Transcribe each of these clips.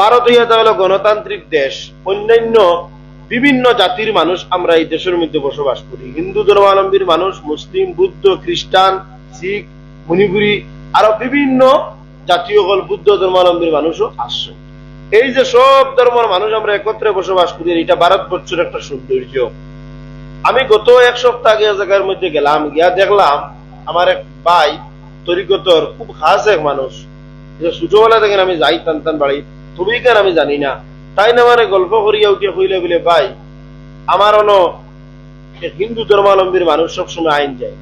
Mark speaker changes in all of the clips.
Speaker 1: ভারত হইয়া হলো গণতান্ত্রিক দেশ। অন্যান্য বিভিন্ন জাতির মানুষ আমরা এই দেশের মধ্যে বসবাস করি। হিন্দু, ধর্মাবলম্বীর মানুষ, মুসলিম, বুদ্ধ, খ্রিস্টান, শিখ, মণিপুরি, আরও বিভিন্ন জাতীয় হল বুদ্ধ, ধর্মাবলম্বীর মানুষও আসছে। এই যে সব ধর্মের মানুষ আমরা একত্রে বসবাস করি, এটা ভারতবর্ষের একটা সৌন্দর্য। আমি গত এক সপ্তাহ আগে জায়গার মধ্যে গেলাম, গিয়া দেখলাম আমার এক ভাই তরিকতর খুব খাস এক মানুষ। ছোটবেলা থেকে আমি যাই টান টান বাড়ি। তুমি কেন আমি জানি না। তাই না আমার গল্প করিয়া উঠিয়া কইলে বলে, ভাই আমার অন হিন্দু ধর্মাবলম্বীর মানুষ সবসময় আইন যায়।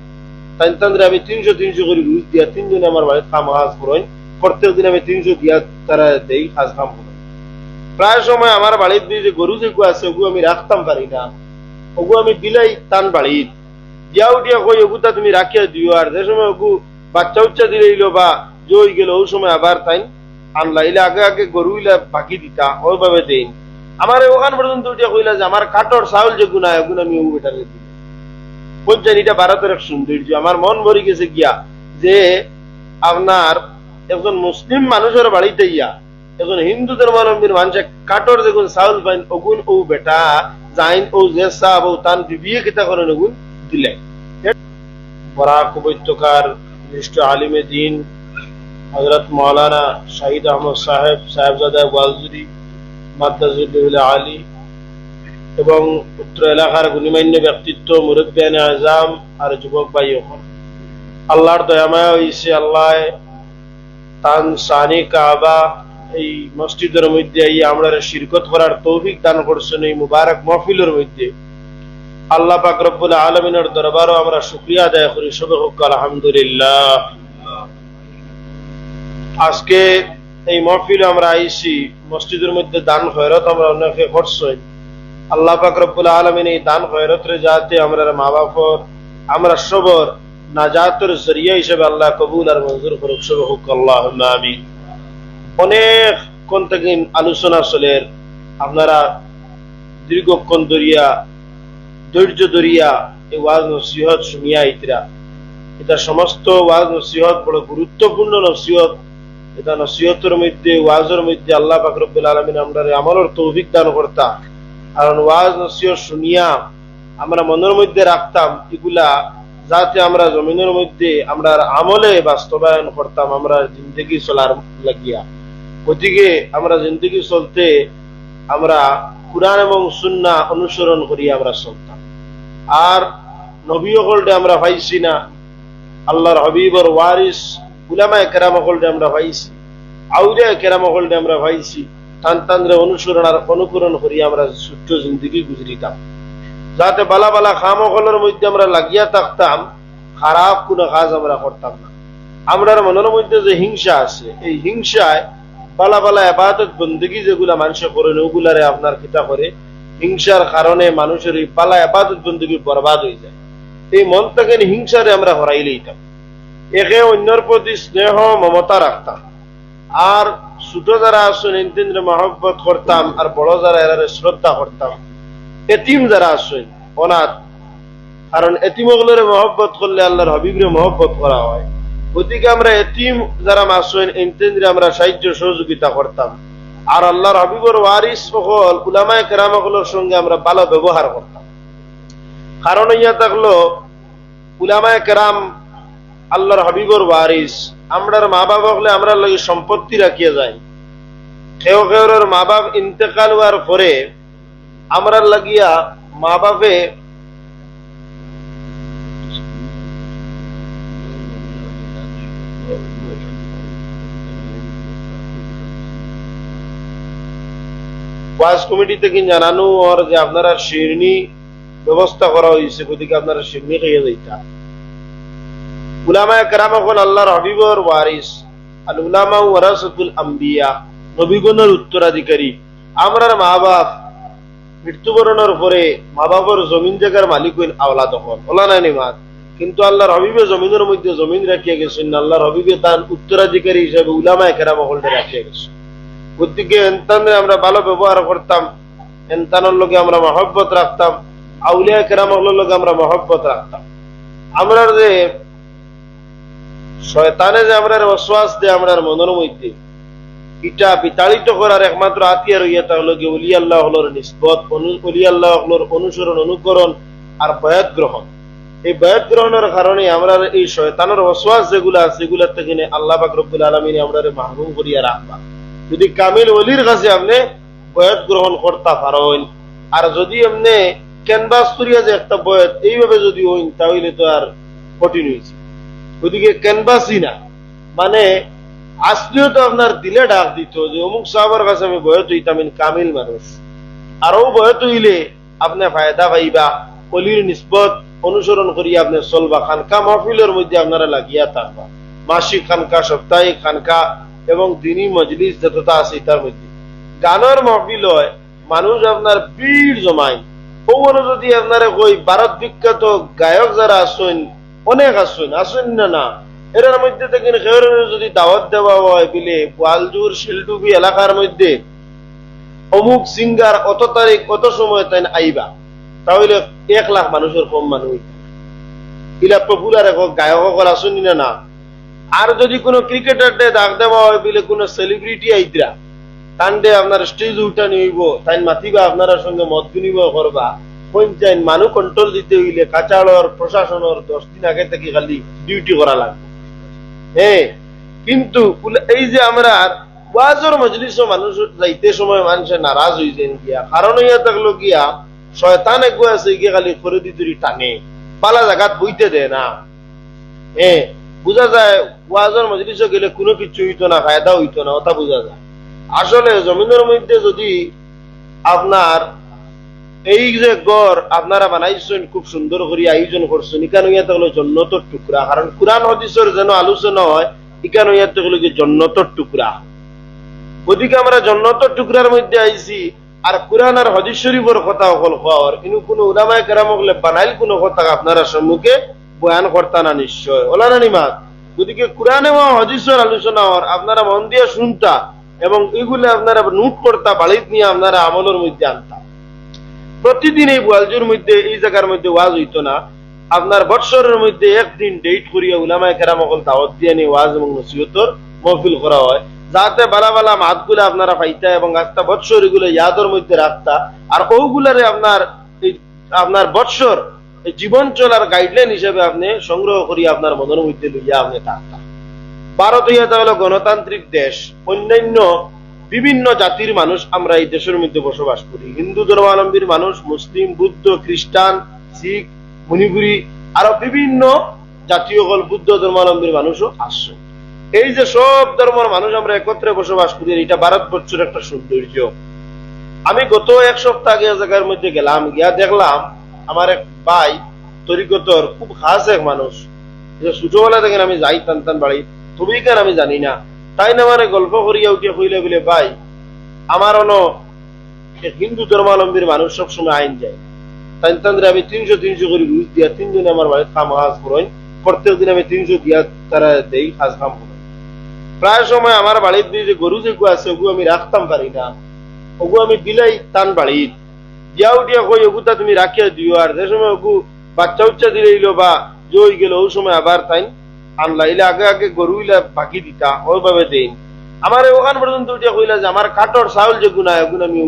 Speaker 1: তাই তান্দ্রে আমি তিনশো তিনশো করে রুজ দিয়া তিনজনে আমার বাড়িতে কাম কাজ করেন। প্রত্যেক দিন আমি তিনশো দিয়া তারা দেই কাজ কাম করেন। প্রায় সময় আমার বাড়ির দিয়ে যে গরু যেগু আছে, ওগু আমি রাখতাম পারি না। ওগু আমি বিলাই টান বাড়ির। দিয়া উঠিয়া কই ওগুতা তুমি রাখিয়া দিও। আর যে সময় ওগু বাচ্চা উচ্চা দিলে বা জই গেল ওই সময় আবার তাই আনলা আগে আগে বাকি দিতা, ওইভাবে আমার ওখান পর্যন্ত যে, আমার কাটর চাউল যে গুণা, এগুলো আমি দিই এটা ভারতের এক সৌন্দর্য। আমার মন ভরে গেছে গিয়া যে, আপনার একজন মুসলিম মানুষের বাড়িতে ইয়া, একজন হিন্দু ধর্মাবলম্বীর মানুষের কাটর দেখুন চাউল পাইন অগুন ও বেটা জাইন ও সাহ ও তান বিবিয়ে কিতা করেন অগুন দিলে বরাক উপত্যকার আলিমে দিন হজরত মৌলানা শাহিদ আহমদ সাহেব, সাহেবজাদা ওয়াজুরি মাদ্দাজুল্লাহ আলী এবং উত্তর এলাকার গুণিমান্য ব্যক্তিত্ব মুরব্বিয়ানে আজাম আর যুবক ভাই হন আল্লাহর দয়াময় হইছে আল্লাহ তান সানি কাবা, এই মসজিদের মধ্যে এই আমরা শিরকত করার তৌফিক দান করছেন এই মুবারক মহফিলের মধ্যে। আল্লাহ পাক রব্বুল আলমিনের দরবারও আমরা শুক্রিয়া আদায় করি। সবে হোক, আলহামদুলিল্লাহ। আজকে এই মহফিলে আমরা আইসি, মসজিদের মধ্যে দান খয়রত আমরা অনেকে করছই আল্লাহ পাক আলমিন এই দান খয়রতরে যাতে আমরা মা বাপর আমরা সবর নাজাতের জরিয়া হিসেবে আল্লাহ কবুল আর মঞ্জুর করুক সবে হোক আল্লাহ আমিন। অনেক কোন থেকে আলোচনা চলের আপনারা দীর্ঘক্ষণ দরিয়া ধৈর্য দরিয়া এই ওয়াজ নসিহত শুনিয়া ইতরা এটা সমস্ত ওয়াজ নসিহত বড় গুরুত্বপূর্ণ নসিহত। এটা মধ্যে, ওয়াজের মধ্যে আল্লাহ আলমিন আমরা আমলের দান করতাম। কারণ ওয়াজ আমরা মনের মধ্যে রাখতাম, এগুলা যাতে আমরা জমিনের মধ্যে আমরা আমলে বাস্তবায়ন করতাম, আমরা জিন্দগি চলার লাগিয়া। গতিকে আমরা জিন্দগি চলতে আমরা কোরআন এবং সুন্না অনুসরণ করি আমরা চলতাম। আর নবী হলডে আমরা পাইছি না। আল্লাহর হবিবর ওয়ারিস উলামায় কেরাম হলডে আমরা পাইছি আউরিয়া কেরাম হলডে আমরা পাইছি টান টানরে অনুসরণ আর অনুকরণ করি আমরা ছোট্ট জিন্দগি গুজরিতাম। যাতে বালা বালা খাম হলের মধ্যে আমরা লাগিয়া থাকতাম, খারাপ কোনো কাজ আমরা করতাম না। আমরার মনের মধ্যে যে হিংসা আছে, এই হিংসায় বালা বালা আবাদত বন্দগি যেগুলা মানুষ করেন ওগুলারে আপনার কিতা করে হিংসার কারণে মানুষের এই বালা আবাদত বন্দগি বরবাদ হয়ে যায়। এই মন থেকে হিংসারে আমরা হরাই লইতাম। একে অন্যর প্রতি স্নেহ, মমতা রাখতাম আর ছোট যারা আসুন ইন্দ্রে মহব্বত করতাম আর বড় যারা এরারে শ্রদ্ধা করতাম এতিম যারা আসুন অনাথ। কারণ এতিমগুলোরে মহব্বত করলে আল্লাহর হবিবরে মহব্বত করা হয়। গতিকে আমরা এতিম যারা মাসুন ইন্দ্রে আমরা সাহায্য, সহযোগিতা করতাম আর আল্লাহর হবিবর ওয়ারিস সকল উলামায় কেরামগুলোর সঙ্গে আমরা ভালো ব্যবহার করতাম কারণ ইয়া থাকল উলামায় কেরাম আল্লাহর হাবিবর ওয়ারিস। আমরার মা বাবা হলে আমরা লাগে সম্পত্তি রাখিয়া যাই। কেউ কেউর মা বাপ ইন্তেকাল হওয়ার পরে আমরার লাগিয়া মা বাপে ওয়াজ কমিটি থেকে জানানো আর যে আপনারা শিরনি ব্যবস্থা করা হয়েছে গতিকে আপনারা শিরনি খাইয়া যাইতা। উলামা কেরাম হল আল্লাহর হবিবর ওয়ারিস, আল উলামা ওয়ারাসাতুল আম্বিয়া, নবীগণের উত্তরাধিকারী। আমরার মা বাপ মৃত্যুবরণের পরে মা বাবার জমিন জায়গার মালিক হইন আওলাদ হন। ওলা নাই নিমাত। কিন্তু আল্লাহর হবিবে জমিনের মধ্যে জমিন রাখিয়া গেছেন, আল্লাহর হবিবে তার উত্তরাধিকারী হিসেবে উলামা কেরাম হলটা রাখিয়া গেছেন। গতিকে এনতানে আমরা ভালো ব্যবহার করতাম এনতানের লোকে আমরা মহব্বত রাখতাম, আউলিয়া কেরাম লোকে আমরা মহব্বত রাখতাম। আমরা যে শয়তানে যে আমরা ওয়াসওয়াস দেয় আমরা মনের মধ্যে ইটা বিতাড়িত করার একমাত্র আতিয়ার হইয়া তা হলো কি অলি আল্লাহ হলোর অনু- অলি আল্লাহ হলোর অনুসরণ, অনুকরণ আর বয়াত গ্রহণ। এই বয়াত গ্রহণের কারণে আমরা এই শয়তানের অশ্বাস যেগুলো আছে, সেগুলোর থেকে নিয়ে আল্লাহ পাক রব্বুল আলমিন আমরা মাহরুম করিয়া রাখবা। যদি কামিল অলির কাছে আপনি বয়াত গ্রহণ করতে পারেন, আর যদি এমনি ক্যানভাস করিয়া যে একটা বয়াত, এইভাবে যদি হইন, তাহলে তো আর কঠিন হয়েছে ওদিকে ক্যানভাসই না মানে আসলেও তো আপনার দিলে ডাক দিত যে, অমুক সাহাবার কাছে আমি বয়ত হইতাম কামিল মানুষ আরও বয়ত হইলে আপনি ফায়দা পাইবা অলির নিসবত অনুসরণ করিয়া আপনি চলবা। খানকা মহফিলের মধ্যে আপনারা লাগিয়া থাকবা মাসিক খানকা, সাপ্তাহিক খানকা এবং দিনী মজলিস যতটা আছে তার মধ্যে। গানের মহফিল হয় মানুষ আপনার ভিড় জমায় ওগুলো যদি আপনারা কই ভারত বিখ্যাত গায়ক যারা আসেন অনেক আসেন আসেন না না। এটার মধ্যে থেকে যদি দাওয়াত দেওয়া হয় বিলে গোয়ালজুর শিলডুবি এলাকার মধ্যে অমুক সিঙ্গার অত তারিখ, কত সময় তাই আইবা? তাহলে এক লাখ মানুষের কম মানুষ ইলা পপুলার এক গায়ক সকল আসেনি না না। আর যদি কোনো ক্রিকেটার ডে ডাক দেওয়া হয় বিলে কোনো সেলিব্রিটি আইতরা তান্ডে আপনার স্টেজ উঠানি হইব, তাই মাতিবা, আপনারা সঙ্গে মত বিনিময় করবা। পঞ্চায়েত মানুষ কন্ট্রোল দিতে হইলে কাচাড়র প্রশাসনের দশ দিন আগে থেকে খালি ডিউটি করা লাগবে। হ্যাঁ কিন্তু এই যে আমরা ওয়াজর মজলিস মানুষ যাইতে সময় মানুষের নারাজ হয়ে যায় গিয়া, কারণ ইয়া থাকল গিয়া, শয়তান এক আছে গিয়া খালি খরদি তুরি টানে, পালা জাগাত বইতে দেয় না। হ্যাঁ বোঝা যায় ওয়াজর মজলিস গেলে কোনো কিছু হইতো না ফায়দা হইতো না, ওটা বোঝা যায়। আসলে জমিনের মধ্যে যদি আপনার এই যে গড় আপনারা বানাইছেন, খুব সুন্দর করে আয়োজন করছেন ইকান ইয়াতে হলো জন্নতর টুকরা। কারণ কোরআন হদিসের যেন আলোচনা হয় ইকান ইয়াতে হলো যে জন্নতর টুকরা। ওদিকে আমরা জন্নতর টুকরার মধ্যে আইছি, আর কোরআন আর হদিস শরীফের কথা হল হওয়ার। কিন্তু কোনো উলামায় কেরাম হলে বানাইল কোনো কথা আপনারা সম্মুখে বয়ান করতা না নিশ্চয়। ওলা না নিমাত ওদিকে কোরআনে বা হদিসের আলোচনা হওয়ার আপনারা মন দিয়ে শুনতা, এবং এগুলো আপনারা নোট করতা, বালিত নিয়ে আপনারা আমলের মধ্যে আনতা। প্রতিদিন এই ওয়াজের মধ্যে, এই জায়গার মধ্যে ওয়াজ হইতো না। আপনার বৎসরের মধ্যে একদিন ডেট করিয়া উলামায় কেরাম অকল দাওয়াত দিয়ে নিয়ে ওয়াজ এবং নসিহতর মহফিল করা হয়। যাতে বালা বালা মাতগুলো আপনারা পাইতা এবং আস্তা বৎসর এগুলো ইয়াদের মধ্যে রাখতা। আর ওগুলারে আপনার আপনার বৎসর জীবন চলার গাইডলাইন হিসেবে আপনি সংগ্রহ করিয়া আপনার মনের মধ্যে লইয়া আপনি থাকতা। ভারত হইয়া হলো গণতান্ত্রিক দেশ। অন্যান্য বিভিন্ন জাতির মানুষ আমরা এই দেশের মধ্যে বসবাস করি। হিন্দু ধর্মাবলম্বীর মানুষ, মুসলিম, বুদ্ধ, খ্রিস্টান, শিখ, মণিপুরি, আরও বিভিন্ন জাতীয় হল বুদ্ধ ধর্মাবলম্বীর মানুষও আসছে। এই যে সব ধর্মের মানুষ আমরা একত্রে বসবাস করি, এটা ভারতবর্ষের একটা সৌন্দর্য। আমি গত এক সপ্তাহ আগে জায়গার মধ্যে গেলাম, গিয়া দেখলাম আমার এক ভাই তরিকতর খুব খাস এক মানুষ। ছোটবেলা থেকে আমি যাই টান টান বাড়ি তবে কেন আমি জানি না। তাই না মানে গল্প করিয়া উঠিয়া কইলে বলে, ভাই আমার অন হিন্দু ধর্মাবলম্বীর মানুষ সবসময় আইন যায়। আমি তিনশো তিনশো করে ঘুষ দিয়া তিনজনে আমার বাড়িতে কাম কাজ করেন প্রত্যেক দিন আমি তিনশো দিয়া তারা দেই কাজ কাম করেন প্রায় সময় আমার বাড়ির দিয়ে যে গরু যেগু আছে ওগু আমি রাখতাম পারি না। ওগু আমি দিলাই টান বাড়ির। দিয়া উঠিয়া কই, ওগুতা তুমি রাখিয়া দিও, আর যে সময় ওগু বাচ্চা উচ্চা দিলেইলো বা জই গেল ওই সময় আবার তাই আগে আগে বাকি দিতা, ওইভাবে আমার ওখান পর্যন্ত যে, আমার চাউল যে আমি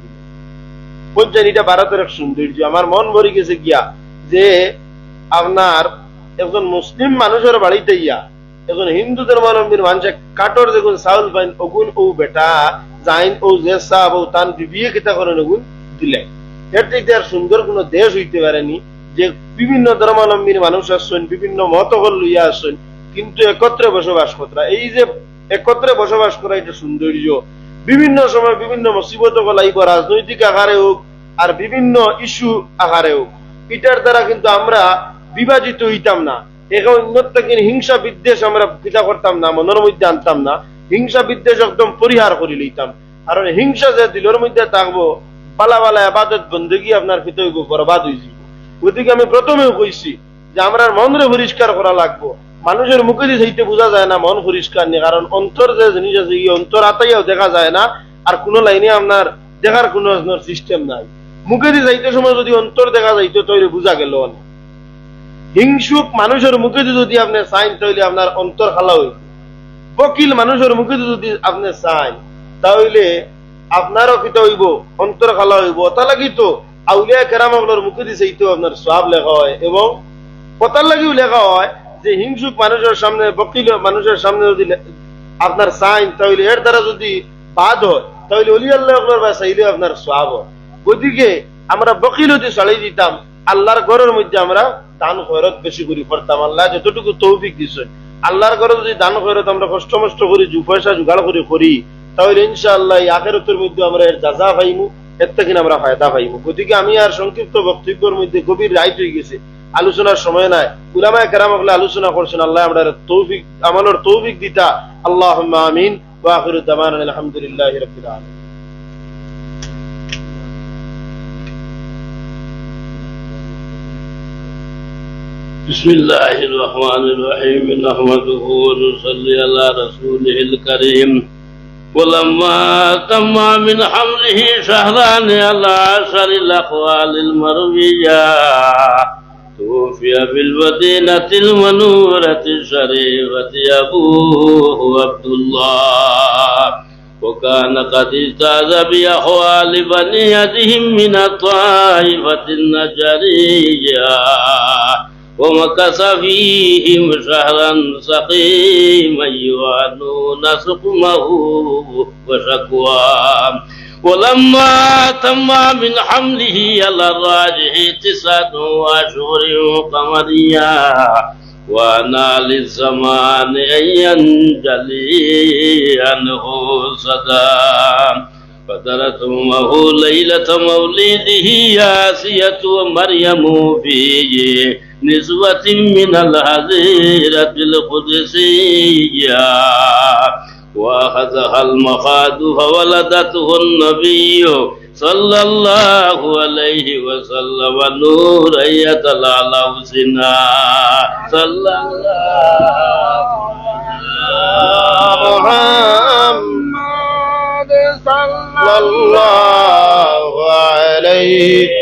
Speaker 1: দিই এটা ভারতের এক সৌন্দর্য। আমার মন ভরে গেছে গিয়া যে, আপনার একজন মুসলিম মানুষের বাড়িতে ইয়া একজন হিন্দু ধর্মাবলম্বীর মানুষ কাটর দেখুন চাউল পাইন ওগুন ও বেটা, যাইন ও সাহ ও তান বিবিয়ে কেতা করেন ওগুন দিলে। এর থেকে আর সুন্দর কোন দেশ হইতে পারেনি। যে বিভিন্ন ধর্মাবলম্বীর মানুষ আসছেন, বিভিন্ন মতকল লইয়া আসছেন, কিন্তু একত্রে বসবাস করা, এই যে একত্রে বসবাস করা এটা সৌন্দর্য। বিভিন্ন সময় বিভিন্ন মুসিবত গলাইব রাজনৈতিক আকারে হোক, আর বিভিন্ন ইস্যু আকারে হোক, এটার দ্বারা কিন্তু আমরা বিভাজিত হইতাম না। এখন হিংসা বিদ্বেষ আমরা পিতা করতাম না, মনের মধ্যে আনতাম না। হিংসা বিদ্বেষ একদম পরিহার করে লইতাম। কারণ হিংসা যে দিলের মধ্যে থাকব, পালা পালা আবাদত বন্দগি আপনার ভিতরে বরবাদ হয়ে ওদিকে আমি প্রথমেও কইছি যে আমরা মনরে পরিষ্কার করা লাগবো। মানুষের মুখে দিয়ে সেইতে বোঝা যায় না, মন পরিষ্কার নেই, কারণ অন্তর যে জিনিস আছে, এই অন্তর আতাইয়াও দেখা যায় না, আর কোনো লাইনে আপনার দেখার কোনো সিস্টেম নাই। মুখে দিয়ে যাইতে সময় যদি অন্তর দেখা যাইতো তৈরি বোঝা গেল না। হিংসুক মানুষের মুখে যদি আপনি চাইন, তাহলে আপনার অন্তর খালা হইবে। বকিল মানুষের মুখে যদি আপনি চান তাহলে আপনারও কিতা হইব, অন্তর খালা হইব। তা লাগি তো আউলিয়া কেরাম আপনার মুখে দিছে তো আপনার সব লেখা হয়। এবং কথার লাগিও লেখা হয় যে হিংসুক মানুষের সামনে বকিল মানুষের সামনে যদি আপনার সাইন তাহলে এর দ্বারা যদি বাদ হয়, তাহলে অলি আল্লাহ আপনার বা আপনার সব হয়। আমরা বকিল যদি চালাই দিতাম, আল্লাহর ঘরের মধ্যে আমরা দান খয়রত বেশি করি করতাম আল্লাহ যতটুকু তৌফিক দিছে, আল্লাহর ঘরে যদি দান খয়রত আমরা কষ্ট মষ্ট করি পয়সা জোগাড় করে করি, তাহলে ইনশাআল্লাহ আখেরতের মধ্যে আমরা এর যাজা পাইমু। এর থেকে আমরা ফায়দা পাইমু গতিকে আমি আর সংক্ষিপ্ত বক্তব্যের মধ্যে গভীর রাইট হয়ে গেছে আলোচনার সময় নাই উলামায়ে কেরাম হলে আলোচনা করছেন আল্লাহ আমরা তৌফিক আমানোর তৌফিক দিতা আল্লাহ আমিন ওয়া আখিরু দাওয়ানা আলহামদুলিল্লাহি রাব্বিল আলামিন
Speaker 2: بسم الله الرحمن الرحيم نحمده ونصلي على رسوله الكريم ولما تم من حمله شهران على عشر الأقوال المروية توفي بالمدينة المنورة الشريفة أبوه عبد الله. وكان قد اجتاز بأخوال بني يدهم من الطائفة النجرية. ومكث فيهم شهرا سقيما يوانون سقمه وشكواه. ولما تم من حمله على الراجح تسعة أشهر قمريا وأنا للزمان أن ينجلي عنه صدى فدرت أمه ليلة مولده ياسية ومريم فيه. نسوة من الهزيرة القدسية. وأخذها المخاض فولدته النبي صلى الله عليه وسلم نورا يتلالى سنا صلى الله
Speaker 1: محمد صلى الله عليه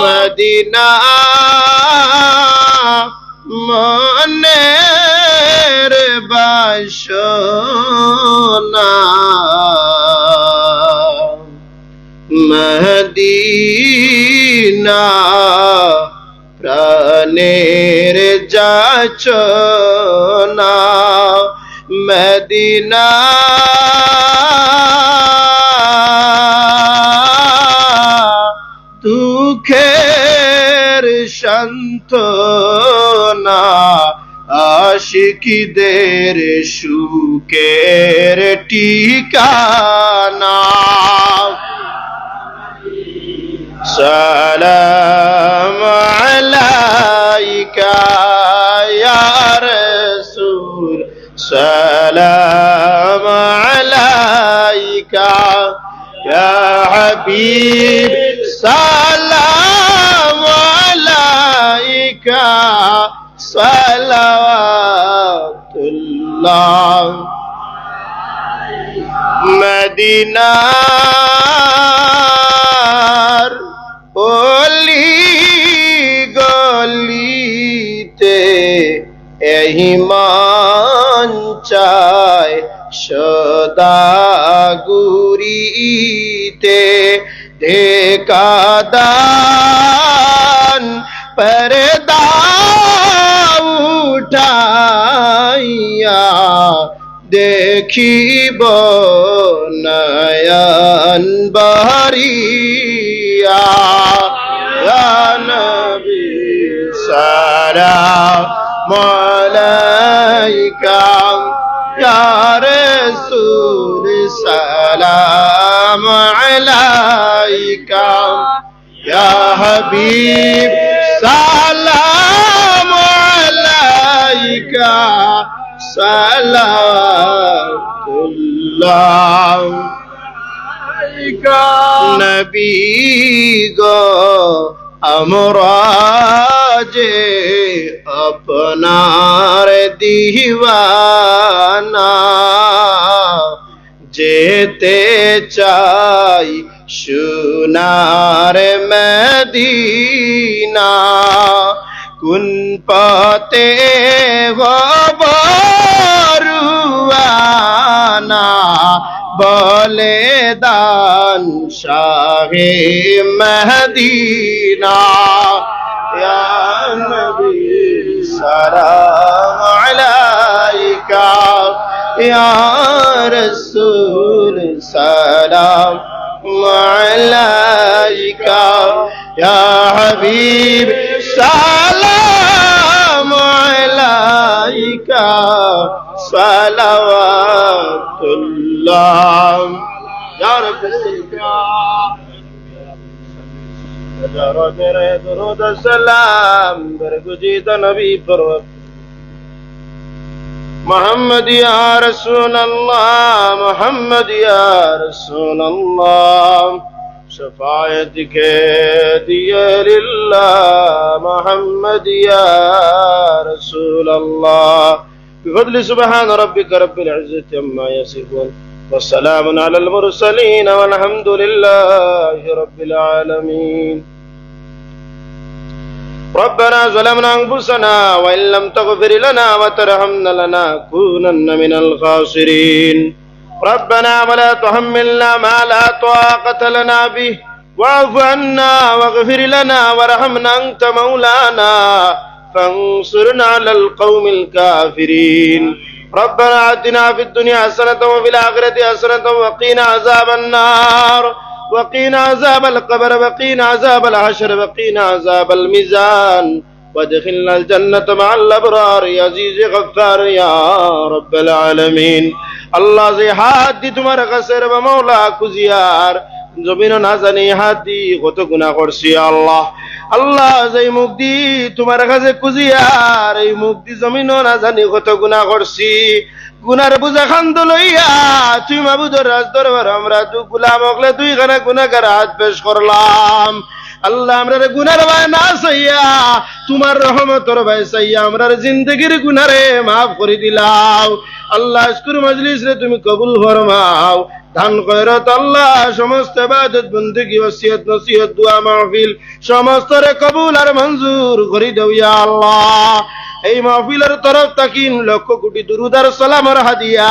Speaker 1: মদিনা মনের বাসনা। মদিনা প্রাণের যাচনা। মদিনা সন্তনা আশিকিদের সুখের ঠিকানা। সালাম আলাইকা ইয়া রাসূল সালাম আলাইকা ইয়া হাবিব। সালাওয়াতুল্লাহ। মদিনার অলি গলিতে এহিমান চায় সদাগুরিতে দেকাদান পরদা দেখিব নয়ন বারিয়া ইয়া নবী সালাম আলাইকা ইয়া রাসূল, সালাম আলাইকা। ইয়া হাবিব, সালাম আলাইকা। সাল্লাম নবী গো আমরা যে আপনার দিওয়ানা যেতে চাই সোনার মদিনা কোন পতে বলে দান শাহে নবী সালাম আলাইকা। ইয়া রাসূল সালাম আলাইকা। ইয়া হাবিব সালাম আলাইকা। السلام. يا رب الكرام ہزاروں تیرے درود سلام برگزیدہ نبی پر محمد يا رسول الله. محمد يا رسول الله. شفاعت کے لله. محمد يا رسول الله. بفضل سبحان ربك رب العزة ما يصفون. والسلام على المرسلين والحمد لله رب العالمين. ربنا ظلمنا أنفسنا وإن لم تغفر لنا وترحمنا لنكونن من الخاسرين. ربنا ولا تحملنا ما لا طاقة لنا به. واعف عنا واغفر لنا وارحمنا أنت مولانا. فانصرنا على القوم الكافرين. ربنا آتنا في الدنيا حسنة وفي الآخرة حسنة وقنا عذاب النار. وقنا عذاب القبر وقنا عذاب العشر وقنا عذاب الميزان. وادخلنا الجنة مع الأبرار يا عزيز غفار يا رب العالمين. الله زي حد تمر غسر ومولاك زيار. জমিন না জানি, হাত কত গুণা করছি, আল্লাহ। আল্লাহ যেই মুখ দি তোমার কাছে কুজিয়ার এই মুখ দি জমিন না জানি কত গুণা করছি। গুনার বুঝা খান্দ লইয়া তুই মাবুদর রাজ দরবার আমরা দু গুলাম হকলে দুই খানা গুনাগার হাত পেশ করলাম। আল্লাহ আমরা গুনার ভাই না সাইয়া তোমার রহমতর ভাই সাইয়া আমরার জিন্দগির গুনারে মাফ করে দিলাও। আল্লাহ আজকুর মজলিস রে তুমি কবুল ফরমাও। দান কয়রত আল্লাহ, সমস্ত ইবাদত, বন্দেগী, ওসিয়ত, নসিহত, দোয়া, মাহফিল সমস্ত রে কবুল আর মঞ্জুর করে দেও ইয়া আল্লাহ। এই মাহফিলের তরফ তাকিন লক্ষ কোটি দুরুদার সালামর হাদিয়া।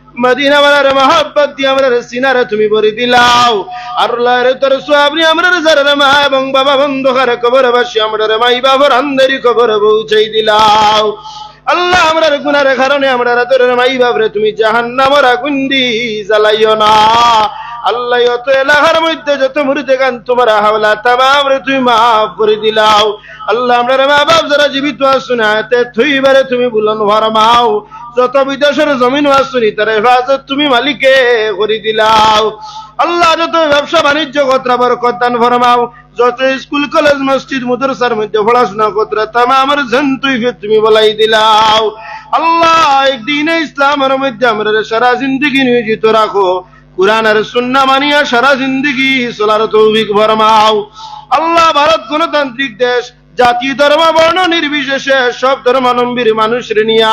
Speaker 1: মদিনা ওয়ালার মহব্বত দিয়ে আমরা সিনারে তুমি ভরে দিলাও। আল্লাহর তোর সোয়াবনি আমরা জারের মা এবং বাবা বন্ধু ঘরে কবর বাসি আমরা মাই বাবার আন্দারি কবর পৌঁছাই দিলাও। আল্লাহ আমরার গুনার কারণে আমরা তোর মাই বাবরে তুমি জাহান্নামর আগুন দি জ্বালাইও না। আল্লাহ অত এলাকার মধ্যে যত মুরিদে গান তোমার হাওলা তামাম রে তুমি মাফ করে দিলাও। আল্লাহ আমরা মা বাপ যারা জীবিত আসুন হাতে থইবারে তুমি বুলন ফরমাও যত বিদেশের জমিন আসুনি তার হেফাজত তুমি মালিকে করে দিলাও। আল্লাহ যত ব্যবসা বাণিজ্য, কতরা বরকত দান ফরমাও। যত স্কুল, কলেজ, মসজিদ, মাদ্রাসার মধ্যে পড়াশোনা, কতরা তামামের জন্তুই তুমি বলাই দিলাও। আল্লাহ একদিন ইসলামের মধ্যে আমরা সারা জিন্দগি নিয়োজিত রাখো। কোরআন আর সুন্না মানিয়া সারা জিন্দগি চলার তৌফিক ফরমাও। আল্লাহ, ভারত গণতান্ত্রিক দেশ। জাতি ধর্ম, বর্ণ নির্বিশেষে সব ধর্মাবলম্বীর মানুষের নিয়া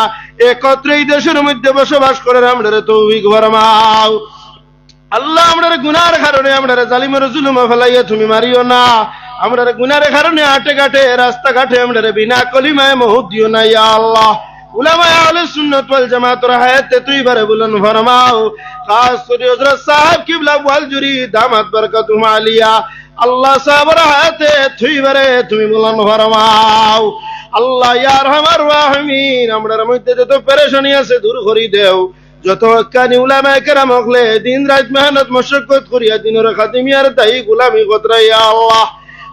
Speaker 1: একত্রে এই দেশের মধ্যে বসবাস করে আমরা তৌফিক ফরমাও। আল্লাহ আমরা গুনার কারণে আমরা জালিমের জুলুম ফেলাইয়া তুমি মারিও না। আমরা গুনার কারণে আটে ঘাটে রাস্তাঘাটে আমরা বিনা কলিমায় মহুদ দিও না, ইয়া আল্লাহ। উলামায়ে আহলে সুন্নাত ওয়াল জামাতের হায়াতে তুই বারে বুলন ফরমাও। খাস করে হযরত সাহেব কিবলা ওয়াল জুরি, দামাত বরকাতুম আল্লাহ সাহেবের হায়াতে তুই বারে তুমি বুলন ফরমাও। আল্লাহ ইয়া রহমান রাহিমিন, আমরার মধ্যে যত পেরেশানি আছে দূর করি দেও। যত হক্কানি উলামায়ে কেরাম হকলে দিন রাত মেহনত মশক্কত করিয়া দিনের খাতিমিয়ার তাই গুলামি কতরা ইয়া আল্লাহ।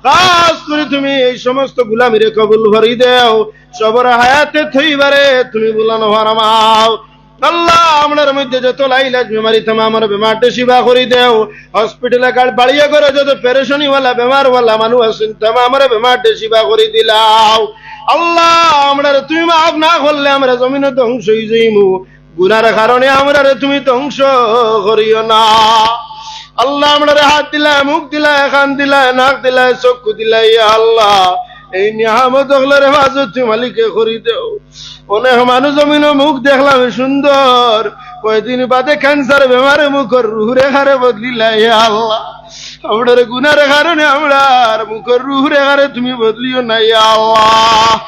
Speaker 1: খাস করে তুমি এই সমস্ত গুলামিরে কবুল ভরি দেও। সবর হায়াতে থইবারে তুমি বুলানো হারামাও আল্লাহ আমরার মধ্যে যত লাইলাজ বেমারি থামা আমার বেমারটা শিবা করি দেও। হসপিটালে কাল বাড়িয়ে করে, যত পেরেশানি ওয়ালা বেমার ওয়ালা মানুষ আছেন থামা আমার বেমারটা শিবা করে দিলাও। আল্লাহ আমরা তুমি মাফ না করলে আমরা জমিনে ধ্বংস হয়ে যাইমু। গুনার কারণে আমরা তুমি ধ্বংস করিও না। আল্লাহ আমরা হাত দিলায়, মুখ দিলায়, কান দিলায়, নাক দিলায়, চক্ষু ইয়া আল্লাহ। এই নিয়ামত হলের হেফাজত মালিকে করি দেও। অনেক মানুষ জমিন মুখ দেখলাম সুন্দর। কয়েকদিন বাদে ক্যান্সার বেমারে মুখর রুহরে হারে বদলিলাই আল্লাহ। আপনার গুনার কারণে আমরা মুখর রুহরে হারে তুমি বদলিও নাই আল্লাহ।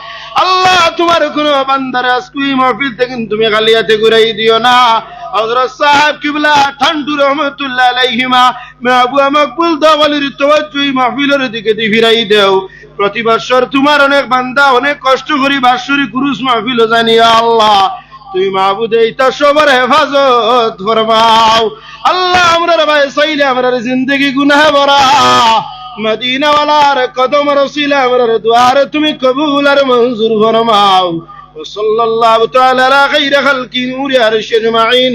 Speaker 1: আল্লাহ, তোমার কোন বান্দার আজকুই মাহফিল থেকে তুমি খালিয়াতে ঘুরাই দিও না। হযরত সাহেব কিবলা, ঠান্ডু রহমাতুল্লাহ আলাইহিমা মাহবুবা মকবুল দাওয়ালির তাওয়াজ্জুই মাহফিলের দিকে দি ফিরাই দেও। প্রতি বছর তোমার অনেক বান্দা অনেক কষ্ট করি বাৎসরি কুরুস মাহফিল জানিয়া আল্লাহ। তুমি মাহবুদ এইটা সবার হেফাজত ফরমাও। আল্লাহ, আমরা ভাই, চাইলে আমরা জিন্দগি গুনাহ ভরা। মদিনাওয়ালার কদম রসিলা আমরার দুয়ারে তুমি কবুল আর মঞ্জুর ফরমাও وصلى الله تعالى على خير خلق نور عرش اجمعين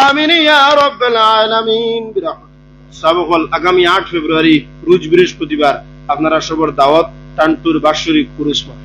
Speaker 1: آمين يا رب العالمين برحمة সাবকল আগামী আট ফেব্রুয়ারি রোজ বৃহস্পতিবার আপনারা সবার দাওয়াত টান্টুর বাৎসরিক পুরস্কার